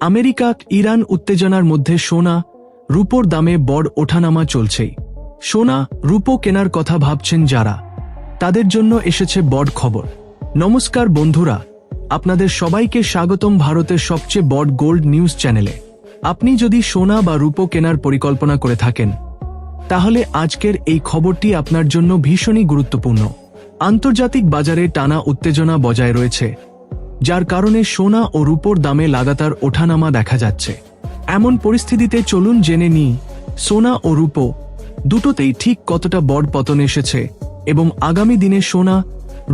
America Iran উত্তেজনার মধ্যে সোনা, রূপোর দামে বড় ওঠানামা চলছেই। সোনা, রূপো কেনার কথা ভাবছেন যারা। তাদের জন্য এসেছে বড় খবর। নমস্কার বন্ধুরা, আপনাদের সবাইকে স্বাগতম ভারতের সবচেয়ে বড় গোল্ড নিউজ চ্যানেলে। আপনি যদি সোনা বা রূপো কেনার পরিকল্পনা করে থাকেন, তাহলে আজকের এই খবরটি আপনার জন্য ভীষণই গুরুত্বপূর্ণ। আন্তর্জাতিক বাজারে টানা উত্তেজনা বজায় রয়েছে। যার কারণে সোনা ও রূপোর দামে লাগাতার ওঠানামা দেখা যাচ্ছে। এমন পরিস্থিতিতে চলুন জেনে নিই, সোনা ও রূপো দুটোতেই ঠিক কতটা বড় পতন এসেছে এবং আগামী দিনে সোনা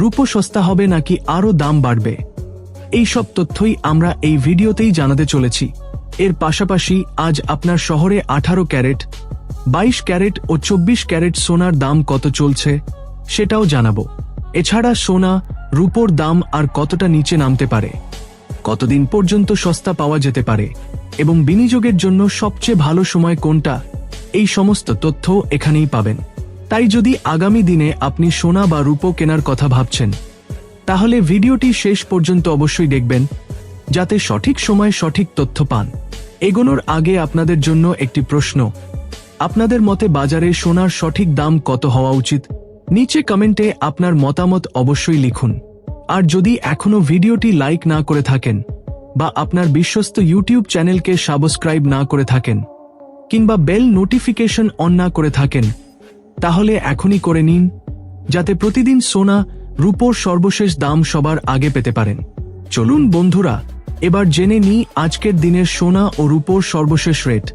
রূপো সস্তা হবে নাকি আরও দাম বাড়বে? এই সব তথ্যই আমরা এই ভিডিওতেই জানাতে চলেছি। এর পাশাপাশি আজ আপনার শহরে আঠারো ক্যারেট, বাইশ ক্যারেট ও চব্বিশ ক্যারেট সোনার দাম কত চলছে সেটাও জানাব। এছাড়া সোনা রূপোর দাম আর কতটা নিচে নামতে পারে? কতদিন পর্যন্ত সস্তা পাওয়া যেতে পারে? এবং বিনিয়োগের জন্য সবচেয়ে ভালো সময় কোনটা? এই সমস্ত তথ্য এখানেই পাবেন। তাই যদি আগামী দিনে আপনি সোনা বা রূপো কেনার কথা ভাবছেন, তাহলে ভিডিওটি শেষ পর্যন্ত অবশ্যই দেখবেন, যাতে সঠিক সময় সঠিক তথ্য পান। এগোনোর আগে আপনাদের জন্য একটি প্রশ্ন। আপনাদের মতে বাজারে সোনার সঠিক দাম কত হওয়া উচিত? নিচে কমেন্টে আপনার মতামত অবশ্যই লিখুন। আর যদি এখনও ভিডিওটি লাইক না করে থাকেন, বা আপনার বিশ্বস্ত ইউটিউব চ্যানেলকে সাবস্ক্রাইব না করে থাকেন, কিংবা বেল নোটিফিকেশন অন না করে থাকেন, তাহলে এখনই করে নিন, যাতে প্রতিদিন সোনা রূপোর সর্বশেষ দাম সবার আগে পেতে পারেন। চলুন বন্ধুরা, এবার জেনে নিই আজকের দিনের সোনা ও রূপোর সর্বশেষ রেট।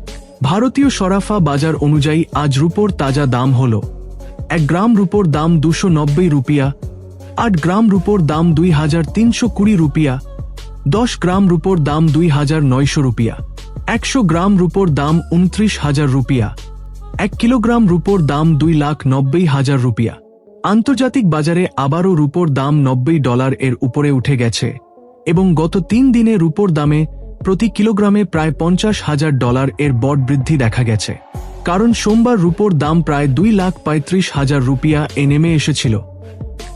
ভারতীয় সরাফা বাজার অনুযায়ী আজ রূপোর তাজা দাম হল এক গ্রাম রূপোর দাম দুশো নব্বই রুপিয়া, আট গ্রাম রূপোর দাম দুই হাজার তিনশো কুড়ি রুপিয়া, দশ গ্রাম রূপোর দাম দুই হাজার নয়শো রুপিয়া, একশো গ্রাম রূপোর দাম উনত্রিশ হাজার রুপিয়া, এক কিলোগ্রাম রূপোর দাম দুই লাখ নব্বই হাজার রুপিয়া। আন্তর্জাতিক বাজারে আবারও রূপোর দাম নব্বই ডলার এর উপরে উঠে গেছে এবং গত তিন দিনে রূপোর দামে প্রতি কিলোগ্রামে প্রায় পঞ্চাশ হাজার ডলার এর বট বৃদ্ধি দেখা গেছে। কারণ সোমবার রূপোর দাম প্রায় দুই লাখ পঁয়ত্রিশ হাজার রুপিয়া এ নেমে এসেছিল।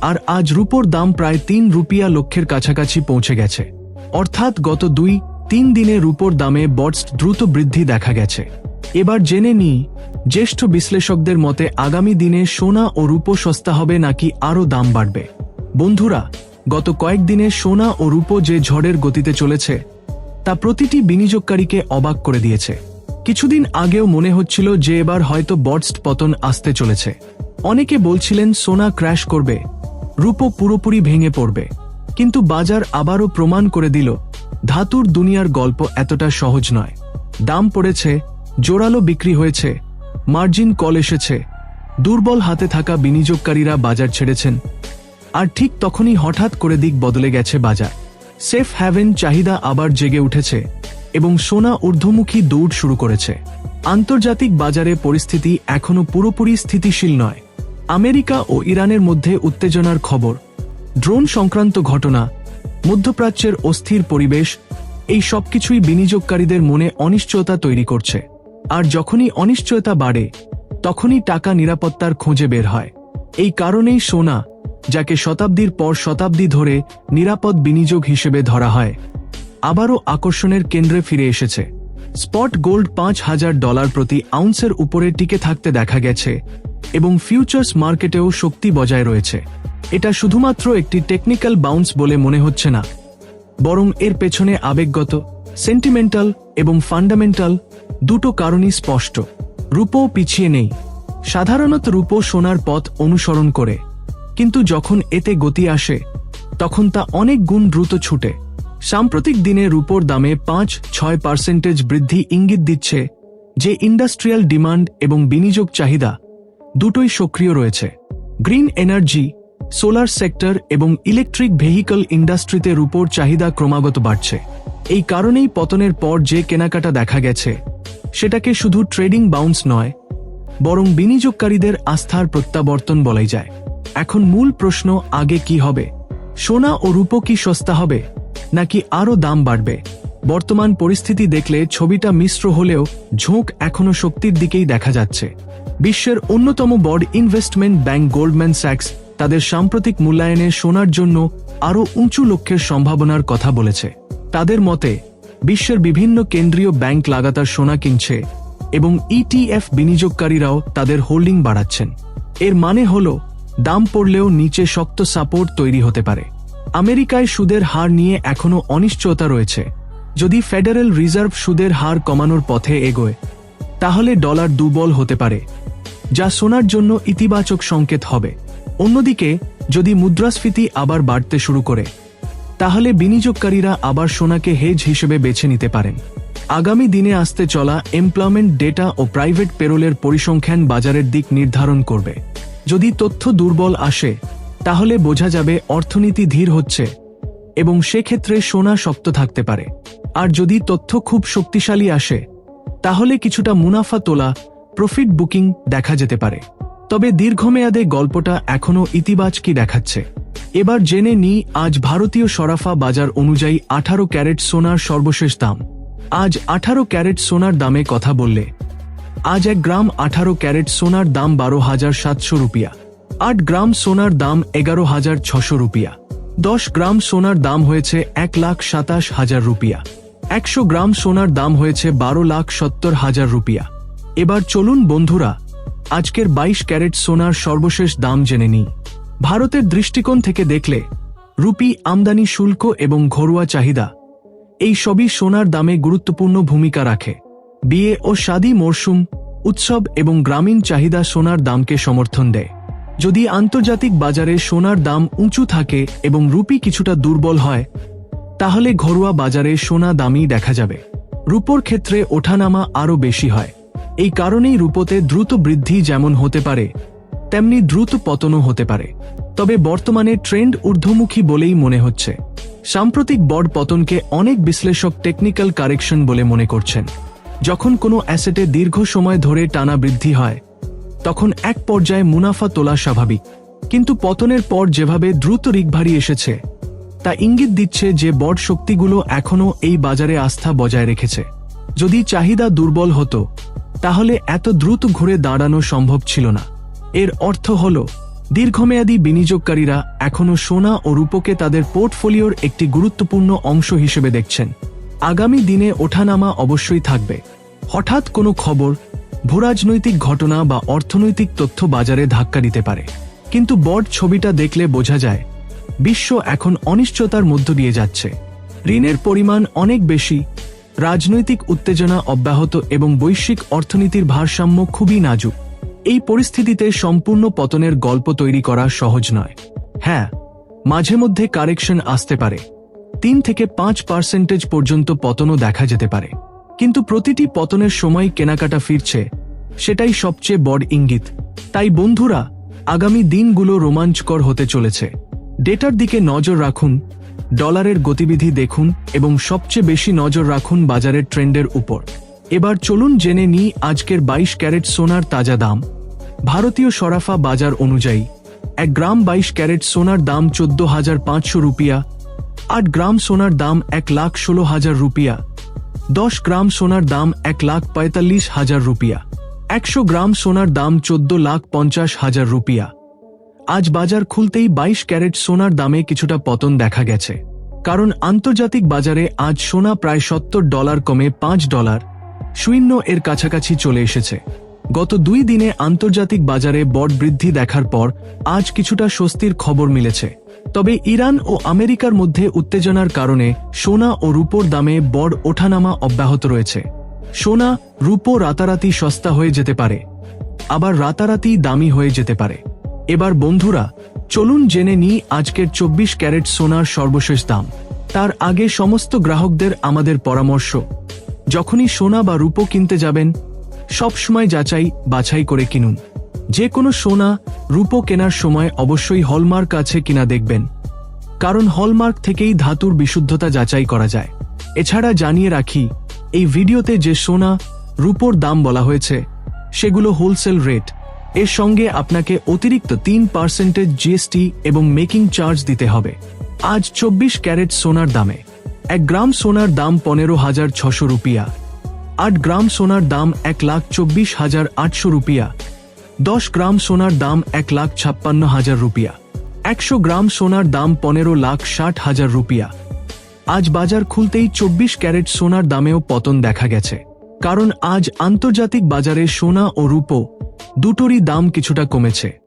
আর আজ রূপোর দাম প্রায় তিন রুপিয়া লক্ষের কাছাকাছি পৌঁছে গেছে। অর্থাৎ গত দুই, তিন দিনে রূপোর দামে বটস দ্রুত বৃদ্ধি দেখা গেছে। এবার জেনে নিই, জ্যেষ্ঠ বিশ্লেষকদের মতে আগামী দিনে সোনা ও রূপো সস্তা হবে নাকি আরও দাম বাড়বে। বন্ধুরা, গত কয়েকদিনে সোনা ও রূপো যে ঝড়ের গতিতে চলেছে, তা প্রতিটি বিনিয়োগকারীকে অবাক করে দিয়েছে। কিছুদিন আগেও মনে হচ্ছিল যে এবার হয়তো বটস্ট পতন আসতে চলেছে। অনেকে বলছিলেন সোনা ক্র্যাশ করবে, রূপো পুরোপুরি ভেঙে পড়বে। কিন্তু বাজার আবারও প্রমাণ করে দিল, ধাতুর দুনিয়ার গল্প এতটা সহজ নয়। দাম পড়েছে, জোরালো বিক্রি হয়েছে, মার্জিন কল এসেছে, দুর্বল হাতে থাকা বিনিয়োগকারীরা বাজার ছেড়েছেন। আর ঠিক তখনই হঠাৎ করে দিক বদলে গেছে বাজার। সেফ হ্যাভেন চাহিদা আবার জেগে উঠেছে। এবং সোনা ঊর্ধ্বমুখী দৌড় শুরু করেছে। আন্তর্জাতিক বাজারে পরিস্থিতি এখনও পুরোপুরি স্থিতিশীল নয়। আমেরিকা ও ইরানের মধ্যে উত্তেজনার খবর। ড্রোন সংক্রান্ত ঘটনা, মধ্যপ্রাচ্যের অস্থির পরিবেশ, এই সবকিছুই বিনিয়োগকারীদের মনে অনিশ্চয়তা তৈরি করছে। আর যখনই অনিশ্চয়তা বাড়ে, তখনই টাকা নিরাপত্তার খোঁজে বের হয়। এই কারণেই সোনা, যাকে শতাব্দীর পর শতাব্দী ধরে নিরাপদ বিনিয়োগ হিসেবে ধরা হয় আবারও আকর্ষণের কেন্দ্রে ফিরে এসেছে। স্পট গোল্ড পাঁচ হাজার ডলার প্রতি আউন্সের উপরে টিকে থাকতে দেখা গেছে এবং ফিউচার্স মার্কেটেও শক্তি বজায় রয়েছে। এটা শুধুমাত্র একটি টেকনিক্যাল বাউন্স বলে মনে হচ্ছে না, বরং এর পেছনে আবেগগত, সেন্টিমেন্টাল এবং ফান্ডামেন্টাল দুটো কারণই স্পষ্ট। রূপও পিছিয়ে নেই। সাধারণত রূপো সোনার পথ অনুসরণ করে, কিন্তু যখন এতে গতি আসে, তখন তা অনেক গুণ দ্রুত ছুটে। সাম্প্রতিক দিনে রূপোর দামে পাঁচ, ছয় পার্সেন্টেজ বৃদ্ধি ইঙ্গিত দিচ্ছে যে ইন্ডাস্ট্রিয়াল ডিমান্ড এবং বিনিয়োগ চাহিদা দুটোই সক্রিয় রয়েছে। গ্রিন এনার্জি, সোলার সেক্টর এবং ইলেকট্রিক ভেহিকল ইন্ডাস্ট্রিতে রূপোর চাহিদা ক্রমাগত বাড়ছে। এই কারণেই পতনের পর যে কেনাকাটা দেখা গেছে, সেটাকে শুধু ট্রেডিং বাউন্স নয়, বরং বিনিয়োগকারীদের আস্থার প্রত্যাবর্তন বলাই যায়। এখন মূল প্রশ্ন, আগে কি হবে? সোনা ও রূপো কি সস্তা হবে? নাকি আরও দাম বাড়বে? বর্তমান পরিস্থিতি দেখলে ছবিটা মিশ্র হলেও ঝোঁক এখনও শক্তির দিকেই দেখা যাচ্ছে। বিশ্বের অন্যতম বড় ইনভেস্টমেন্ট ব্যাংক গোল্ডম্যান স্যাক্স তাদের সাম্প্রতিক মূল্যায়নে সোনার জন্য আরও উঁচু লক্ষ্যের সম্ভাবনার কথা বলেছে। তাদের মতে, বিশ্বের বিভিন্ন কেন্দ্রীয় ব্যাংক লাগাতার সোনা কিনছে এবং ইটিএফ বিনিয়োগকারীরাও তাদের হোল্ডিং বাড়াচ্ছেন। এর মানে হল, দাম পড়লেও নিচে শক্ত সাপোর্ট তৈরি হতে পারে। আমেরিকায় সুদের হার নিয়ে এখনও অনিশ্চয়তা রয়েছে। যদি ফেডারেল রিজার্ভ সুদের হার কমানোর পথে এগোয়, তাহলে ডলার দুর্বল হতে পারে, যা সোনার জন্য ইতিবাচক সংকেত হবে। অন্যদিকে, যদি মুদ্রাস্ফীতি আবার বাড়তে শুরু করে, তাহলে বিনিয়োগকারীরা আবার সোনাকে হেজ হিসেবে বেছে নিতে পারেন। আগামী দিনে আসতে চলা এমপ্লয়মেন্ট ডেটা ও প্রাইভেট পেরোলের পরিসংখ্যান বাজারের দিক নির্ধারণ করবে। যদি তথ্য দুর্বল আসে তাহলে বোঝা যাবে অর্থনীতি ধীর হচ্ছে এবং সেক্ষেত্রে সোনা শক্ত থাকতে পারে। আর যদি তথ্য খুব শক্তিশালী আসে, তাহলে কিছুটা মুনাফা তোলা, প্রফিট বুকিং দেখা যেতে পারে। তবে দীর্ঘমেয়াদে গল্পটা এখনও ইতিবাচকই দেখাচ্ছে। এবার জেনে নিই, আজ ভারতীয় সরাফা বাজার অনুযায়ী আঠারো ক্যারেট সোনার সর্বশেষ দাম। আজ আঠারো ক্যারেট সোনার দামে কথা বললে। আজ এক গ্রাম আঠারো ক্যারেট সোনার দাম বারো হাজার সাতশো রুপিয়া। আট গ্রাম সোনার দাম এগারো হাজার ছশো রুপিয়া। দশ গ্রাম সোনার দাম হয়েছে এক লাখ সাতাশ হাজার রুপিয়া। একশো গ্রাম সোনার দাম হয়েছে বারো লাখ সত্তর হাজার রুপিয়া। এবার চলুন বন্ধুরা, আজকের বাইশ ক্যারেট সোনার সর্বশেষ দাম জেনে নিই। ভারতের দৃষ্টিকোণ থেকে দেখলে, রুপি আমদানি শুল্ক এবং ঘরোয়া চাহিদা, এই সবই সোনার দামে গুরুত্বপূর্ণ ভূমিকা রাখে। বিয়ে ও শাদী মরশুম, উৎসব এবং গ্রামীণ চাহিদা সোনার দামকে সমর্থন দেয়। যদি আন্তর্জাতিক বাজারে সোনার দাম উঁচু থাকে এবং রুপি কিছুটা দুর্বল হয়, তাহলে ঘরোয়া বাজারে সোনা দামই দেখা যাবে। রুপোর ক্ষেত্রে ওঠানামা আরও বেশি হয়। এই কারণেই রুপোতে দ্রুত বৃদ্ধি যেমন হতে পারে, তেমনি দ্রুত পতনও হতে পারে। তবে বর্তমানে ট্রেন্ড ঊর্ধ্বমুখী বলেই মনে হচ্ছে। সাম্প্রতিক বড় পতনকে অনেক বিশ্লেষক টেকনিক্যাল কারেকশন বলে মনে করছেন। যখন কোনো অ্যাসেটে দীর্ঘ সময় ধরে টানা বৃদ্ধি হয় তখন এক পর্যায়ে মুনাফা তোলা স্বাভাবিক। কিন্তু পতনের পর যেভাবে দ্রুত রিকভারি এসেছে, তা ইঙ্গিত দিচ্ছে যে বড় শক্তিগুলো এখনও এই বাজারে আস্থা বজায় রেখেছে। যদি চাহিদা দুর্বল হতো, তাহলে এত দ্রুত ঘুরে দাঁড়ানো সম্ভব ছিল না। এর অর্থ হল, দীর্ঘমেয়াদী বিনিয়োগকারীরা এখনও সোনা ও রূপকে তাদের পোর্টফোলিওর একটি গুরুত্বপূর্ণ অংশ হিসেবে দেখছেন। আগামী দিনে ওঠানামা অবশ্যই থাকবে। হঠাৎ কোনো খবর ভূরাজনৈতিক ঘটনা বা অর্থনৈতিক তথ্য বাজারে ধাক্কা দিতে পারে। কিন্তু বড় ছবিটা দেখলে বোঝা যায়, বিশ্ব এখন অনিশ্চয়তার মধ্য দিয়ে যাচ্ছে। ঋণের পরিমাণ অনেক বেশি, রাজনৈতিক উত্তেজনা অব্যাহত এবং বৈশ্বিক অর্থনীতির ভারসাম্য খুবই নাজুক। এই পরিস্থিতিতে সম্পূর্ণ পতনের গল্প তৈরি করা সহজ নয়। হ্যাঁ মাঝে মধ্যে কারেকশন আসতে পারে। তিন থেকে পাঁচ পার্সেন্টেজ পর্যন্ত পতনও দেখা যেতে পারে। কিন্তু প্রতিটি পতনের সময় কেনাকাটা ফিরছে। সেটাই সবচেয়ে বড় ইঙ্গিত। তাই বন্ধুরা, আগামী দিনগুলো রোমাঞ্চকর হতে চলেছে। ডেটার দিকে নজর রাখুন, ডলারের গতিবিধি দেখুন এবং সবচেয়ে বেশি নজর রাখুন বাজারের ট্রেন্ডের উপর। এবার চলুন জেনে নিই আজকের বাইশ ক্যারেট সোনার তাজা দাম। ভারতীয় সরাফা বাজার অনুযায়ী, এক গ্রাম বাইশ ক্যারেট সোনার দাম চোদ্দ হাজার পাঁচশো রুপিয়া, আট গ্রাম সোনার দাম এক লাখ ষোলো হাজার রুপিয়া দশ গ্রাম সোনার দাম এক লাখ পঁয়তাল্লিশ হাজার রুপিয়া। একশো গ্রাম সোনার দাম চোদ্দ লাখ পঞ্চাশ হাজার রুপিয়া। আজ বাজার খুলতেই বাইশ ক্যারেট সোনার দামে কিছুটা পতন দেখা গেছে। কারণ আন্তর্জাতিক বাজারে আজ সোনা প্রায় সত্তর ডলার কমে পাঁচ ডলার। শূন্য এর কাছাকাছি চলে এসেছে। গত দুই দিনে আন্তর্জাতিক বাজারে বড় বৃদ্ধি দেখার পর আজ কিছুটা স্বস্তির খবর মিলেছে। তবে ইরান ও আমেরিকার মধ্যে উত্তেজনার কারণে সোনা ও রূপোর দামে বড় ওঠানামা অব্যাহত রয়েছে। সোনা, রূপো রাতারাতি সস্তা হয়ে যেতে পারে। আবার রাতারাতি দামি হয়ে যেতে পারে। এবার বন্ধুরা, চলুন জেনে নিই আজকের চব্বিশ ক্যারেট সোনার সর্বশেষ দাম। তার আগে সমস্ত গ্রাহকদের আমাদের পরামর্শ। যখনই সোনা বা রূপো কিনতে যাবেন, সবসময় যাচাই বাছাই করে কিনুন। যে কোনো সোনা রূপো কেনার সময় অবশ্যই হলমার্ক আছে কিনা দেখবেন। কারণ হলমার্ক থেকেই ধাতুর বিশুদ্ধতা যাচাই করা যায়। এছাড়া জানিয়ে রাখি, এই ভিডিওতে যে সোনা রূপোর দাম বলা হয়েছে, সেগুলো হোলসেল রেট। এর সঙ্গে আপনাকে অতিরিক্ত তিন পার্সেন্টেজ জিএসটি এবং মেকিং চার্জ দিতে হবে। আজ চব্বিশ ক্যারেট সোনার দামে। এক গ্রাম সোনার দাম পনেরো হাজার ছশো রুপিয়া। আট গ্রাম সোনার দাম এক লাখ চব্বিশ হাজার আটশো রুপিয়া। দশ গ্রাম সোনার দাম এক লাখ ছাপ্পান্ন হাজার রুপিয়া। একশো গ্রাম সোনার দাম পনেরো লাখ ষাট হাজার রুপিয়া। আজ বাজার খুলতেই চব্বিশ ক্যারেট সোনার দামেও পতন দেখা গেছে। কারণ আজ আন্তর্জাতিক বাজারে সোনা ও রূপো দুটোরই দাম কিছুটা কমেছে।